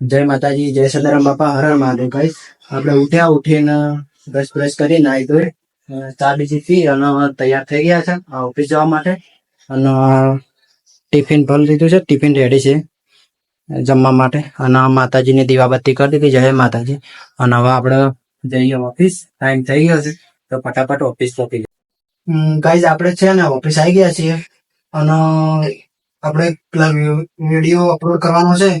જય માતાજી, જય સદારામ બાપા, હર હર મહાદેવ ગાઈસ આપણે ઉઠ્યા ઉઠીને બ્રશ બ્રશ કરી નાહી ધોઈ ચાલી પી અને તૈયાર થઈ ગયા છે આ ઓફિસ જવા માટે. અને ટિફિન ભરી લીધું છે, ટિફિન રેડી છે જમવા માટે. અને માતાજીની દીવાબત્તી કરી દીધી, જય માતાજી. અને હવે આપણે જઈએ ઓફિસ ટાઈમ થઈ ગયો છે, તો ફટાફટ ઓફિસ પહોંચી ગાઈઝ આપણે છે ને ઓફિસ આવી ગયા છીએ. અને આપણે વીડિયો અપલોડ કરવાનો છે.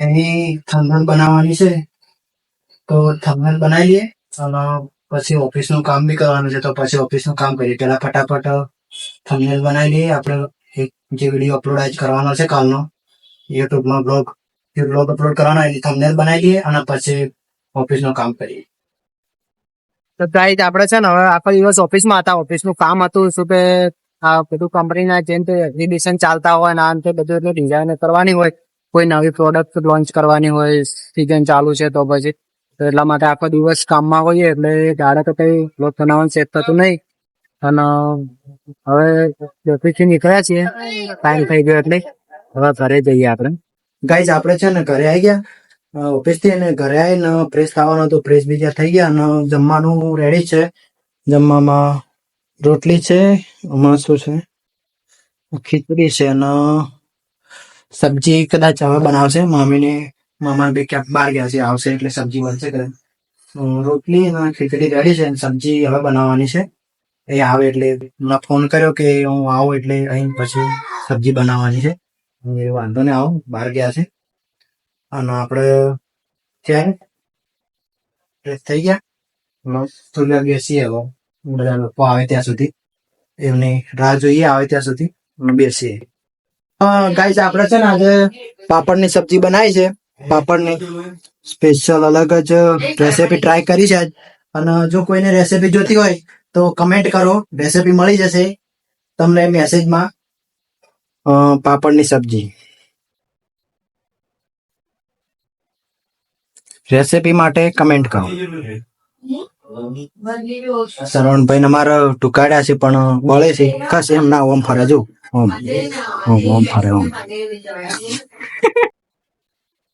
એની થંબનેલ બનાવવાની છે. તો થંબનેલ બનાવી લઈએ અને પછી ઓફિસનું કામ બી કરવાનું છે. તો પછી ઓફિસનું કામ કરીએ. પેલા ફટાફટ થંબનેલ બનાવી લઈએ આપણે એક જે વીડિયો અપલોડ કરવાનો છે કાલનો, યુટ્યુબમાં બ્લોગ જે બ્લોગ અપલોડ કરવાનો, એની થંબનેલ બનાવી લઈએ અને પછી ઓફિસનું કામ કરીએ. તો ગાઈઝ આપણે છે ને હવે આખો દિવસ ઓફિસમાં હતા. ઓફિસનું કામ હતું, શું કે આ બધું કંપનીના જેમ કે એક્ઝિબિશન ચાલતા હોય ને આમ તે બધું એટલે ડિઝાઇન કરવાની હોય. કોઈ નવી પ્રોડક્ટ લોન્ચ કરવાની હોય સિઝન ચાલુ છે તો પછી એટલા માટે આખો દિવસ કામમાં હોઈએ એટલે ગાડે તો કઈ લોક બનાવવાનું સેટ થતું નહીં. અને હવે ઓફિસથી નીકળ્યા છીએ. ટાઈમ થઈ ગયો એટલે. હવે ઘરે જઈએ આપણે. ગાઈઝ આપણે છે ને ઘરે આવી ગયા. ઓફિસથી ને ઘરે આવીને ફ્રેશ થવાનું હતું. ફ્રેશ બીજા થઈ ગયા અને જમવાનું રેડી છે. જમવામાં રોટલી છે હમણાં શું છે, ખીચડી છે અને સબ્જી કદાચ હવે બનાવશે. મમ્મીને મામા બે ક્યાંક બહાર ગયા છે, આવશે એટલે સબ્જી બનશે કદાચ. રોટલી અને ખીચડી રેડી છે સબ્જી હવે બનાવવાની છે. એ આવે એટલે મેં ફોન કર્યો કે હું આવું એટલે અહીં પછી સબ્જી બનાવવાની છે. એ વાંધો ને આવો, બહાર ગયા છે. અને આપણે ત્યાં ફ્રેશ થઈ ગયા? થોડી બેસીએ હવે. બધા લોકો આવે ત્યાં સુધી. એમની રાહ જોઈએ આવે ત્યાં સુધી બેસીએ. ગાઈઝ આપણે છે ને આજે પાપડની સબ્જી બનાવી છે. પાપડની સ્પેશિયલ અલગ જ રેસીપી ટ્રાય કરી છે. અને જો કોઈને રેસીપી જોતી હોય તો કમેન્ટ કરો. રેસીપી મળી જશે તમને મેસેજમાં અ, પાપડની સબ્જી. રેસીપી માટે કમેન્ટ કરો. શરવણભાઈ અમારા મારે ટુકાડ્યા છે પણ બળે છે ખાસ એમ ના ઓમ ફરે જો ઓમ. ઓમ ઓમ ફરે ઓમ.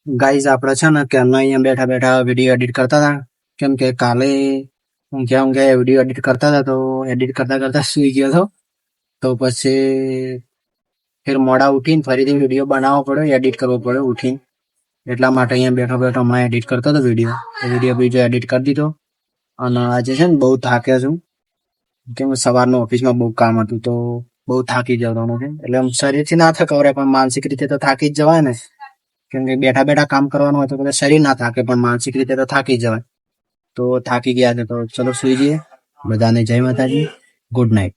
ગાઈઝ, આપણે છે ને કે અહીંયા બેઠા બેઠા વીડિયો એડિટ કરતા હતા? કેમ કે કાલે ઊંઘ્યા ઊંઘ્યા વીડિયો એડિટ કરતા હતા, તો એડિટ કરતા કરતા સુઈ ગયો હતો. તો પછી ફેર મોડા ઉઠીને ફરીથી વીડિયો બનાવવો પડ્યો એડિટ કરવો પડ્યો ઉઠીને. એટલા માટે અહીંયા બેઠો બેઠો હમણાં એડિટ કરતો હતો વીડિયો વીડિયો બીજો એડિટ કરી દીધો. અને આજે છે ને બહુ થાક્યો છું. કેમ સવારનું ઓફિસમાં બહુ કામ હતું, તો બહુ થાકી જવાનું છે એટલે આમ શરીરથી ના થકવરે પણ માનસિક રીતે તો થાકી જ જવાય ને. કેમ કે બેઠા બેઠા કામ કરવાનું હોય તો શરીર ના થાકે, પણ માનસિક રીતે તો થાકી જવાય. તો થાકી ગયા છે તો ચલો સુઈ જઈએ. બધાને જય માતાજી. Good night